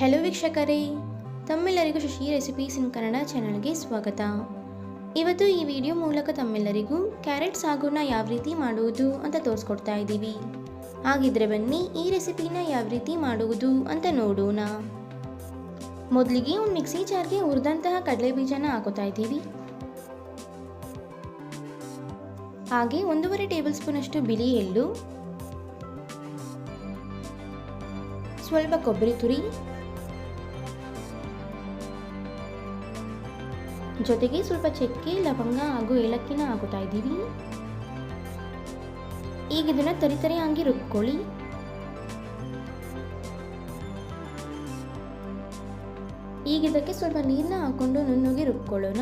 Hello ವೀಕ್ಷಕರೇ, ತಮ್ಮೆಲ್ಲರಿಗೂ Shashi recipes ಇನ್ ಕನ್ನಡ ಚಾನಲ್ಗೆ ಸ್ವಾಗತ. ಇವತ್ತು ಈ ವಿಡಿಯೋ ಮೂಲಕ ತಮ್ಮೆಲ್ಲರಿಗೂ ಕ್ಯಾರೆಟ್ ಸಾಗುನ ಯಾವ ರೀತಿ ಮಾಡುವುದು ಅಂತ ತೋರಿಸ್ಕೊಡ್ತಾ ಇದ್ದೀವಿ. ಹಾಗಿದ್ರೆ ಬನ್ನಿ ಈ ರೆಸಿಪಿನ ಯಾವ ರೀತಿ ಮಾಡುವುದು ಅಂತ ನೋಡೋಣ. ಮೊದಲಿಗೆ ಒಂದು ಮಿಕ್ಸಿ ಜಾರ್ಗೆ ಹುರಿದಂತಹ ಕಡಲೆ ಬೀಜನ ಹಾಕೋತಾ ಇದ್ದೀವಿ. ಹಾಗೆ ಒಂದೂವರೆ ಟೇಬಲ್ ಸ್ಪೂನಷ್ಟು ಬಿಳಿ ಎಳ್ಳು, ಸ್ವಲ್ಪ ಕೊಬ್ಬರಿ ತುರಿ ಜೊತೆಗೆ ಸ್ವಲ್ಪ ಚಕ್ಕೆ, ಲವಂಗ ಹಾಗೂ ಏಲಕ್ಕಿನ ಹಾಕುತ್ತಾ ಇದ್ದೀವಿ. ಈಗ ಇದನ್ನ ತರಿತರಿಯಾಗಿ ರುಬ್ಕೊಳ್ಳಿ. ಈಗ ಇದಕ್ಕೆ ಸ್ವಲ್ಪ ನೀರನ್ನ ಹಾಕೊಂಡು ನುಣ್ಣಗೆ ರುಬ್ಕೊಳ್ಳೋಣ.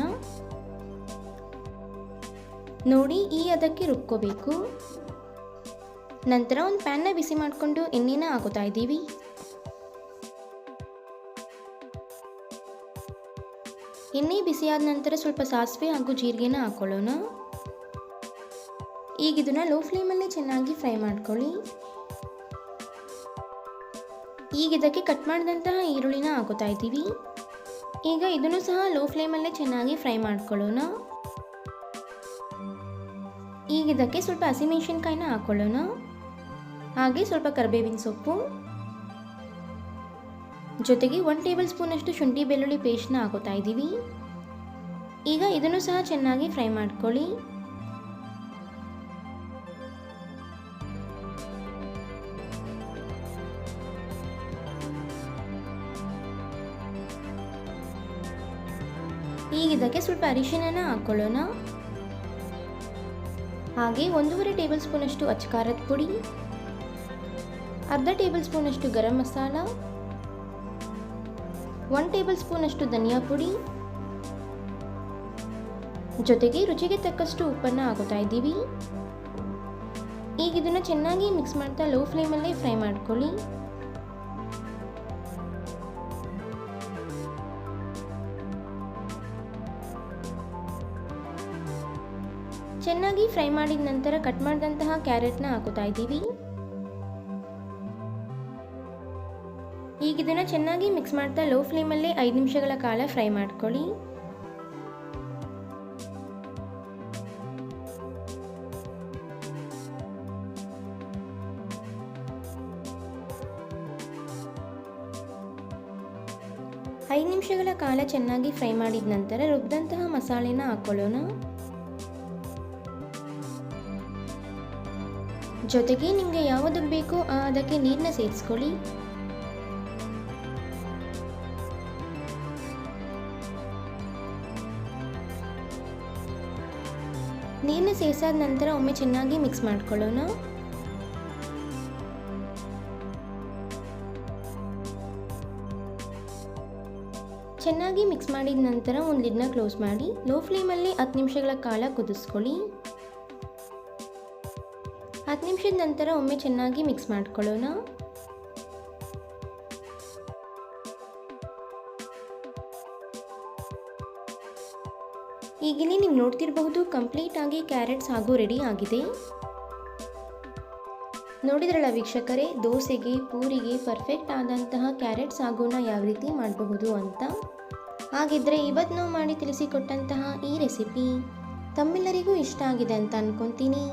ನೋಡಿ, ಈ ಅದಕ್ಕೆ ರುಬ್ಕೋಬೇಕು. ನಂತರ ಒಂದು ಪ್ಯಾನ್ನ ಬಿಸಿ ಮಾಡಿಕೊಂಡು ಎಣ್ಣೆನ ಹಾಕೋತಾ ಇದ್ದೀವಿ. ಎಣ್ಣೆ ಬಿಸಿಯಾದ ನಂತರ ಸ್ವಲ್ಪ ಸಾಸಿವೆ ಹಾಗೂ ಜೀರಿಗೆನ ಹಾಕೊಳ್ಳೋಣ. ಈಗ ಇದನ್ನ ಲೋ ಫ್ಲೇಮಲ್ಲಿ ಚೆನ್ನಾಗಿ ಫ್ರೈ ಮಾಡ್ಕೊಳ್ಳಿ. ಈಗ ಇದಕ್ಕೆ ಕಟ್ ಮಾಡಿದಂತಹ ಈರುಳ್ಳಿನ ಹಾಕೋತಾ ಇದ್ದೀವಿ. ಈಗ ಇದನ್ನು ಸಹ ಲೋ ಫ್ಲೇಮಲ್ಲೇ ಚೆನ್ನಾಗಿ ಫ್ರೈ ಮಾಡ್ಕೊಳ್ಳೋಣ. ಈಗ ಇದಕ್ಕೆ ಸ್ವಲ್ಪ ಹಸಿಮೆಣಸಿನ್ಕಾಯಿನ ಹಾಕೊಳ್ಳೋಣ. ಹಾಗೆ ಸ್ವಲ್ಪ ಕರಿಬೇವಿನ ಸೊಪ್ಪು. ಜೊತೆಗೆ ಒನ್ ಟೇಬಲ್ ಸ್ಪೂನಷ್ಟು ಶುಂಠಿ ಬೆಳ್ಳುಳ್ಳಿ ಪೇಸ್ಟ್ನ ಹಾಕೋತಾ ಇದ್ದೀವಿ. ಈಗ ಇದನ್ನು ಸಹ ಚೆನ್ನಾಗಿ ಫ್ರೈ ಮಾಡ್ಕೊಳ್ಳಿ. ಈಗ ಇದಕ್ಕೆ ಸ್ವಲ್ಪ ಅರಿಶಿನ ಹಾಕೊಳ್ಳೋಣ. ಹಾಗೆ ಒಂದೂವರೆ ಟೇಬಲ್ ಸ್ಪೂನಷ್ಟು ಅಚ್ಚಕಾರದ ಪುಡಿ, ಅರ್ಧ ಟೇಬಲ್ ಸ್ಪೂನಷ್ಟು ಗರಂ ಮಸಾಲ ಒನ್ ಟೇಬಲ್ ಸ್ಪೂನಷ್ಟು ಧನಿಯಾ ಪುಡಿ. ಜೊತೆಗೆ ರುಚಿಗೆ ತಕ್ಕಷ್ಟು ಉಪ್ಪನ್ನು ಹಾಕೋತಾ ಇದ್ದೀವಿ. ಈಗ ಇದನ್ನು ಚೆನ್ನಾಗಿ ಮಿಕ್ಸ್ ಮಾಡ್ತಾ ಲೋ ಫ್ಲೇಮಲ್ಲೇ ಫ್ರೈ ಮಾಡ್ಕೊಳ್ಳಿ. ಚೆನ್ನಾಗಿ ಫ್ರೈ ಮಾಡಿದ ನಂತರ ಕಟ್ ಮಾಡಿದಂತಹ ಕ್ಯಾರೆಟ್ನ ಹಾಕೋತಾ ಇದ್ದೀವಿ. ಈಗ ಇದನ್ನು ಚೆನ್ನಾಗಿ ಮಿಕ್ಸ್ ಮಾಡ್ತಾ ಲೋ ಫ್ಲೇಮಲ್ಲಿ ಐದು ನಿಮಿಷಗಳ ಕಾಲ ಫ್ರೈ ಮಾಡ್ಕೊಳ್ಳಿ. ಐದು ನಿಮಿಷಗಳ ಕಾಲ ಚೆನ್ನಾಗಿ ಫ್ರೈ ಮಾಡಿದ ನಂತರ ರುಬ್ಬಿದಂತಹ ಮಸಾಲೆನ ಹಾಕೊಳ್ಳೋಣ. ಜೊತೆಗೆ ನಿಮಗೆ ಯಾವುದು ಬೇಕೋ ಅದಕ್ಕೆ ನೀರನ್ನ ಸೇರಿಸ್ಕೊಳ್ಳಿ. ನೀರನ್ನ ಸೇರಿಸಾದ ನಂತರ ಒಮ್ಮೆ ಚೆನ್ನಾಗಿ ಮಿಕ್ಸ್ ಮಾಡ್ಕೊಳ್ಳೋಣ. ಚೆನ್ನಾಗಿ ಮಿಕ್ಸ್ ಮಾಡಿದ ನಂತರ ಒಂದು ಲಿಡ್ನ ಕ್ಲೋಸ್ ಮಾಡಿ ಲೋ ಫ್ಲೇಮಲ್ಲಿ ಹತ್ತು ನಿಮಿಷಗಳ ಕಾಲ ಕುದಿಸ್ಕೊಳ್ಳಿ. ಹತ್ತು ನಿಮಿಷದ ನಂತರ ಒಮ್ಮೆ ಚೆನ್ನಾಗಿ ಮಿಕ್ಸ್ ಮಾಡ್ಕೊಳ್ಳೋಣ. ಈಗಿಲ್ಲಿ ನೀವು ನೋಡ್ತಿರಬಹುದು ಕಂಪ್ಲೀಟ್ ಆಗಿ ಕ್ಯಾರೆಟ್ಸ್ ಹಾಗೂ ರೆಡಿ ಆಗಿದೆ. ನೋಡಿದ್ರಲ್ಲ ವೀಕ್ಷಕರೇ, ದೋಸೆಗೆ, ಪೂರಿಗೆ ಪರ್ಫೆಕ್ಟ್ ಆದಂತಹ ಕ್ಯಾರೆಟ್ ಸಾಗುನ ಯಾವ ರೀತಿ ಮಾಡಬಹುದು ಅಂತ? ಹಾಗಿದ್ರೆ ಇವತ್ತು ನಾವು ಮಾಡಿ ತಿಳಿಸಿಕೊಟ್ಟಂತಹ ಈ ರೆಸಿಪಿ ತಮ್ಮೆಲ್ಲರಿಗೂ ಇಷ್ಟ ಆಗಿದೆ ಅಂತ ಅನ್ಕೊತೀನಿ.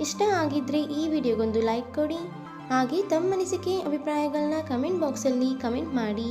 ಇಷ್ಟ ಆಗಿದ್ರೆ ಈ ವಿಡಿಯೋಗೊಂದು ಲೈಕ್ ಕೊಡಿ. ಹಾಗೆ ತಮ್ಮ ಅನಿಸಿಕೆ ಅಭಿಪ್ರಾಯಗಳನ್ನ ಕಮೆಂಟ್ ಬಾಕ್ಸಲ್ಲಿ ಕಮೆಂಟ್ ಮಾಡಿ.